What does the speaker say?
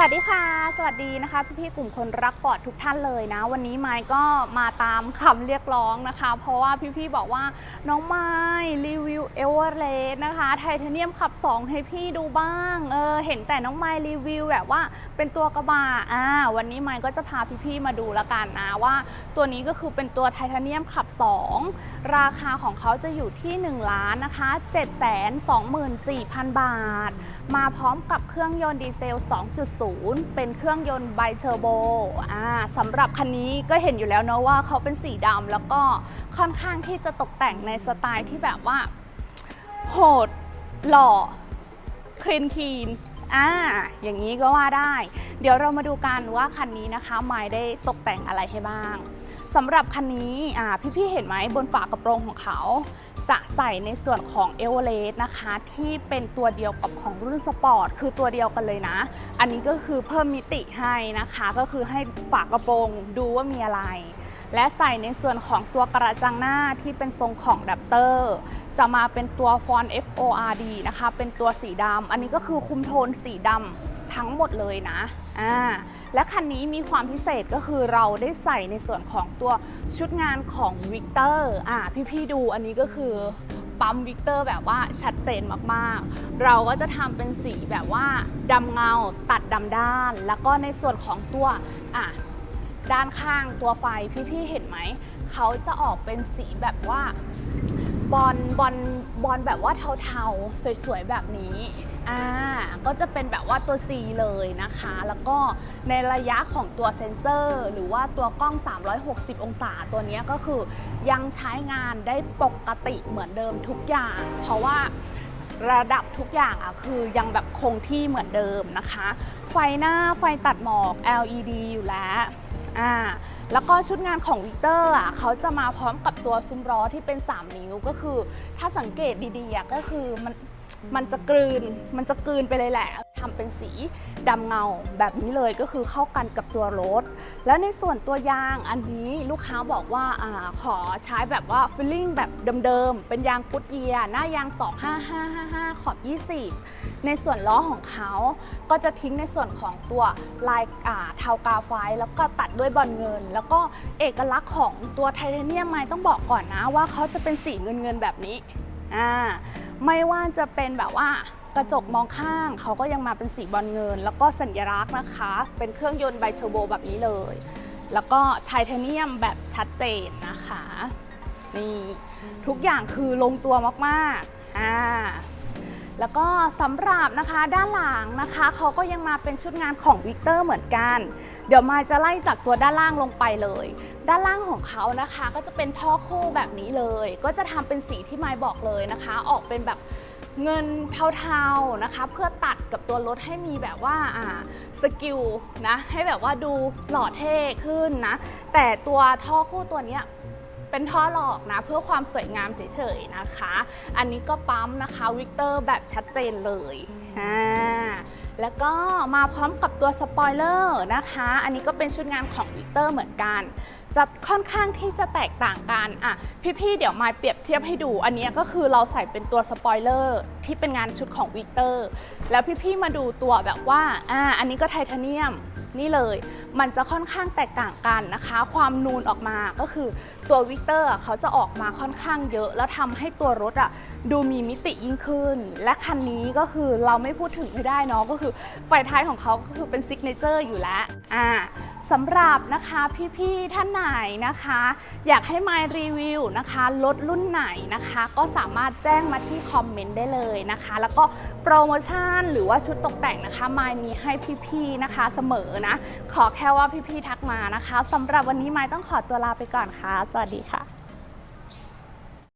วัสดีค่ะ สวัสดีนะคะพี่ๆกลุ่มคนรักฟอร์ดทุกท่านเลยนะ วันนี้ไมค์ก็มาตามคำเรียกร้องนะคะ เพราะว่าพี่ๆบอกว่าน้องไมค์รีวิวเอเวอร์เรสต์นะคะไทเทเนียมขับ 2 ให้พี่ดูบ้างเออเห็นแต่น้องไมค์รีวิวแบบว่าเป็นตัวกระบะอ่าวันนี้ไมค์ก็จะพาพี่ๆมาดูล้วกันนะว่า ตัวนี้ก็คือเป็นตัวไทเทเนียมขับ 2 ราคาของเขาจะอยู่ที่ 1 ล้านนะคะ724,000 บาท มาพร้อมกับเครื่องยนต์ดีเซล 2.0เป็นเครื่องยนต์ไบเทอร์โบสำหรับคันนี้ก็เห็นอยู่แล้วเนาะว่าเขาเป็นสีดำแล้วก็ค่อนข้างที่จะตกแต่งในสไตล์ที่แบบว่า โหดหล่อคลีนคีนอ่าอย่างนี้ก็ว่าได้ เดี๋ยวเรามาดูกันว่าคันนี้นะคะไม้ได้ตกแต่งอะไรให้บ้าง สำหรับคันนี้พี่ๆเห็นไหมบนฝากระโปรงของเขา จะใส่ในส่วนของเอเวอเรสต์นะคะ ที่เป็นตัวเดียวกับของรุ่นสปอร์ตคือตัวเดียวกันเลยนะ อันนี้ก็คือเพิ่มมิติให้นะคะ ก็คือให้ฝากระโปรงดูว่ามีอะไร และใส่ในส่วนของตัวกระจังหน้าที่เป็นทรงของแรปเตอร์จะมาเป็นตัวฟอน FORD นะคะ เป็นตัวสีดำอันนี้ก็คือคุมโทนสีดำ ทั้งหมดเลยนะอ่าและคันนี้มีความพิเศษก็คือเราได้ใส่ในส่วนของตัวชุดงานของวิกเตอร์อ่าพี่ๆดูอันนี้ก็คือปั๊มวิกเตอร์แบบว่าชัดเจนมากๆ เราก็จะทำเป็นสีแบบว่าดำเงาตัดดำด้าน แล้วก็ในส่วนของตัวอะด้านข้างตัวไฟพี่ๆเห็นไหม เขาจะออกเป็นสีแบบว่า บอลบอลบอลแบบว่าเทาๆ สวยๆ แบบนี้อ่าก็จะเป็นแบบว่าตัว C เลยนะคะ แล้วก็ในระยะของตัวเซ็นเซอร์ หรือว่าตัวกล้อง 360 องศาตัวนี้ก็คือยังใช้งานได้ปกติเหมือนเดิมทุกอย่าง เพราะว่าระดับทุกอย่างอะคือยังแบบคงที่เหมือนเดิมนะคะ ไฟหน้าไฟตัดหมอก LED อยู่แล้วอ่า แล้วก็ชุดงานของวิกเตอร์อะเขาจะมาพร้อมกับตัวซุ้มล้อที่เป็น 3 นิ้วก็คือ ถ้าสังเกตดีๆอะก็คือมันมันจะกลืนมันจะกลืนไปเลยแหละ ทำเป็นสีดำเงาแบบนี้เลยก็คือเข้ากันกับตัวรถ แล้วในส่วนตัวยางอันนี้ลูกค้าบอกว่าอขอใช้แบบว่าฟิลลิ่งแบบเดิมๆ เป็นยางกุดเยียหน้ายาง 25555 ขอบ 20 ในส่วนล้อของเขาก็จะทิ้งในส่วนของตัวลายาเทากาไฟแล้วก็ตัดด้วยบอลเงิน แล้วก็เอกลักษณ์ของตัวไทเทเนียมไม้ต้องบอกก่อนนะว่าเขาจะเป็นสีเงินเงินๆแบบนี้อ่าไม่ว่าจะเป็นแบบว่า กระจกมองข้างเขาก็ยังมาเป็นสีบอลเงิน แล้วก็สัญลักษณ์นะคะ เป็นเครื่องยนต์ไบเทอร์โบแบบนี้เลย แล้วก็ไทเทเนียมแบบชัดเจนนะคะนี่ทุกอย่างคือลงตัวมากๆอ่าแล้วก็สำหรับนะคะด้านหลังนะคะเขาก็ยังมาเป็นชุดงานของวิกเตอร์เหมือนกัน เดี๋ยวมาจะไล่จากตัวด้านล่างลงไปเลย ด้านล่างของเขานะคะ ก็จะเป็นท่อคู่แบบนี้เลย ก็จะทำเป็นสีที่ไม้บอกเลยนะคะ ออกเป็นแบบ เงินเทาๆนะคะ เพื่อตัดกับตัวรถให้มีแบบว่าอ่าสกิลนะให้แบบว่าดูหล่อเท่ขึ้นนะ แต่ตัวท่อคู่ตัวเนี้ยเป็นท่อหลอกนะ เพื่อความสวยงามเฉยๆนะคะ อันนี้ก็ปั๊มนะคะวิกเตอร์แบบชัดเจนเลยอ่าแล้วก็มาพร้อมกับตัวสปอยเลอร์นะคะ อันนี้ก็เป็นชุดงานของวิกเตอร์เหมือนกัน จะค่อนข้างที่จะแตกต่างกันอะพี่ๆเดี๋ยวมาเปรียบเทียบให้ดู อันนี้ก็คือเราใส่เป็นตัวสปอยเลอร์ที่เป็นงานชุดของวิกเตอร์แล้วพี่ๆมาดูตัวแบบว่าอ่าอันนี้ก็ไทเทเนียม นี่เลย มันจะค่อนข้างแตกต่างกันนะคะ ความนูนออกมาก็คือตัววิกเตอร์เขาจะออกมาค่อนข้างเยอะ แล้วทำให้ตัวรถอะดูมีมิติยิ่งขึ้น และคันนี้ก็คือเราไม่พูดถึงไม่ได้เนาะก็คือไฟท้ายของเขาก็คือเป็นซิกเนเจอร์อยู่แล้วอ่าสำหรับนะคะพี่ๆท่านไหนนะคะ อยากให้มายรีวิวนะคะรถรุ่นไหนนะคะ ก็สามารถแจ้งมาที่คอมเมนต์ได้เลยนะคะ แล้วก็โปรโมชั่นหรือว่าชุดตกแต่งนะคะมายมีให้พี่ๆนะคะเสมอนะขอแค่ว่าพี่ๆทักมานะคะสำหรับวันนี้ไม้ต้องขอตัวลาไปก่อนค่ะ สวัสดีค่ะ